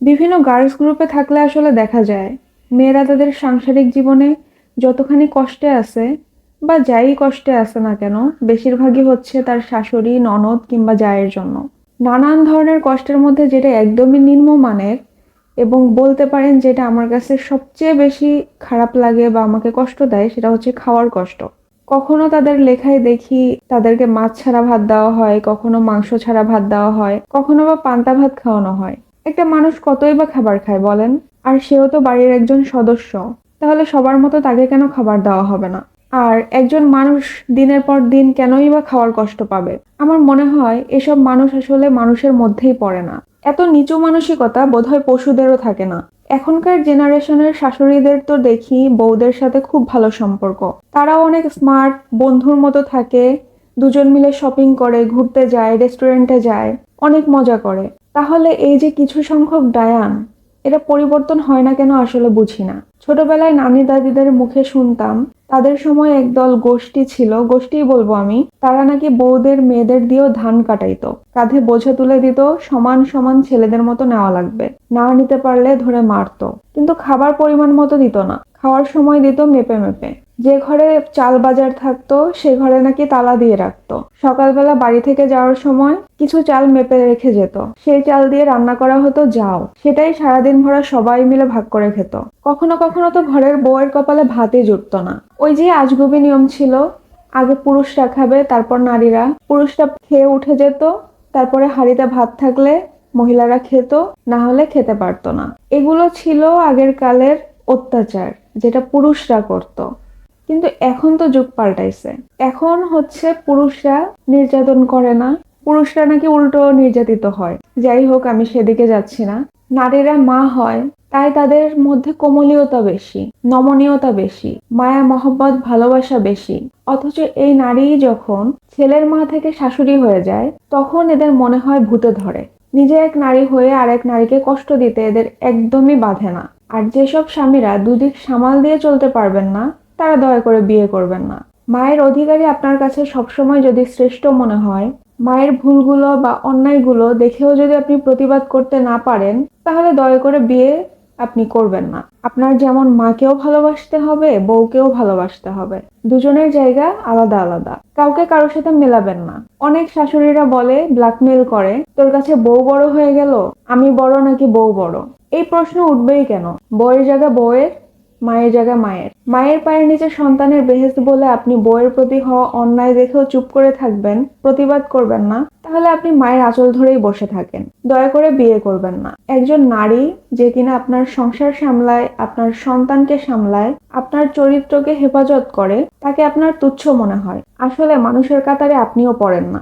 বিভিন্ন গার্লস গ্রুপে থাকলে আসলে দেখা যায়। মেয়েরা তাদের সাংসারিক জীবনে যতখানি কষ্টে আছে বা যাই কষ্টে আছে না কেন, বেশিরভাগই হচ্ছে তার শাশুড়ি, ননদ কিংবা জায়ের জন্য। নানান ধরনের কষ্টের মধ্যে যেটা একদমই নিম্নমানের এবং বলতে পারেন যেটা আমার কাছে সবচেয়ে বেশি খারাপ লাগে বা আমাকে কষ্ট দেয়, সেটা হচ্ছে খাওয়ার কষ্ট। কখনো তাদের লেখায় দেখি তাদেরকে মাছ ছাড়া ভাত দেওয়া হয়, কখনো মাংস ছাড়া ভাত দেওয়া হয়, কখনো বা পান্তা ভাত খাওয়ানো হয়। একটা মানুষ কতই বা খাবার খায় বলেন? আর সেও তো বাড়ির একজন সদস্য। তাহলে সবার মতো তাকে কেন খাবার দেওয়া হবে না? আর একজন মানুষ দিনের পর দিন কেনই বা খাওয়ার কষ্ট পাবে? আমার মনে হয় এসব মানুষ আসলে মানুষের মধ্যেই পড়ে না। এত নিচু মানসিকতা বোধহয় পশুদেরও থাকে না। এখনকার জেনারেশনের শাশুড়িদের তো দেখি বউদের সাথে খুব ভালো সম্পর্ক। তারাও অনেক স্মার্ট, বন্ধুর মতো থাকে, দুজন মিলে শপিং করে, ঘুরতে যায়, রেস্টুরেন্টে যায়, অনেক মজা করে। তাহলে এই যে কিছু সংখ্যক ডায়ান এটা পরিবর্তন হয় না কেন আসলে বুঝি না। ছোটবেলায় নানি দাদিদের মুখে শুনতাম, তাদের সময় একদল গোষ্ঠী ছিল, গোষ্ঠীই বলব আমি, তারা নাকি বউদের মেয়েদের দিয়েও ধান কাটাইতো। কাঁধে বোঝা তুলে দিত, সমান সমান ছেলেদের মতো নেওয়া লাগবে। না নিতে পারলে ধরে মারতো। কিন্তু খাবার পরিমাণ মতো দিত না। খাওয়ার সময় দিত মেপে মেপে। যে ঘরে চাল বাজার থাকতো, সে ঘরে নাকি তালা দিয়ে রাখতো। সকালবেলা বাড়ি থেকে যাওয়ার সময় কিছু চাল মেপে রেখে যেত। সেই চাল দিয়ে রান্না করা হতো যাও। সেটাই সারাদিন ভরা সবাই মিলে ভাগ করে খেত। কখনো কখনো তো ঘরের বউয়ের কপালে ভাতই জুটতো না। ওই যে আজগুবি নিয়ম ছিল, আগে পুরুষরা খাবে, তারপর নারীরা। পুরুষরা খেয়ে উঠে যেত, তারপরে হাঁড়িতে ভাত থাকলে মহিলারা খেত, না হলে খেতে পারতো না। এগুলো ছিল আগের কালের অত্যাচার, যেটা পুরুষরা করত। কিন্তু এখন তো যুগ পাল্টাইছে। এখন হচ্ছে পুরুষরা নির্যাতন করে না। পুরুষরা নাকি উল্টো নির্যাতিত হয়। যাই হোক, আমি সেদিকে যাচ্ছি না। নারীরা মা হয়, তাই তাদের মধ্যে কোমলীয়তা বেশি, নমনীয়তা বেশি, মায়া, মহব্বত, ভালোবাসা বেশি। অথচ এই নারী যখন ছেলের মা থেকে শাশুড়ি হয়ে যায়, তখন এদের মনে হয় ভূতে ধরে। নিজে এক নারী হয়ে আরেক নারীকে কষ্ট দিতে এদের একদমই বাধে না। আর যেসব স্বামীরা দুদিক সামাল দিয়ে চলতে পারবেন না তারা দয়া করে বিয়ে করবেন না। মায়ের অধিকারী আপনার কাছে সবসময় যদি শ্রেষ্ঠ মনে হয়, মায়ের ভুলগুলো বা অন্যায়গুলো দেখেও যদি আপনি প্রতিবাদ করতে না পারেন, তাহলে দয়া করে বিয়ে আপনি করবেন না। আপনার যেমন মাকেও ভালোবাসতে হবে, বউকেও ভালোবাসতে হবে। দুজনের জায়গা আলাদা আলাদা। কাউকে কারোর সাথে মেলাবেন না। অনেক শাশুড়িরা বলে, ব্ল্যাকমেল করে, তোর কাছে বউ বড় হয়ে গেল, আমি বড় নাকি বউ বড়? এই প্রশ্ন উঠবেই কেন? বউয়ের জায়গা বউয়ের মায়ের জায়গা মায়ের। মায়ের পায়ের নিচে সন্তানের বেহেস্ত বলে আপনি বউয়ের প্রতি হওয়া অন্যায় দেখেও চুপ করে থাকবেন, প্রতিবাদ করবেন না, তাহলে আপনি মায়ের আঁচল ধরেই বসে থাকেন। দয়া করে বিয়ে করবেন না। একজন নারী যে কিনা আপনার সংসার সামলায়, আপনার সন্তানকে সামলায়, আপনার চরিত্রকে হেফাজত করে, তাকে আপনার তুচ্ছ মনে হয়। আসলে মানুষের কাতারে আপনিও পড়েন না।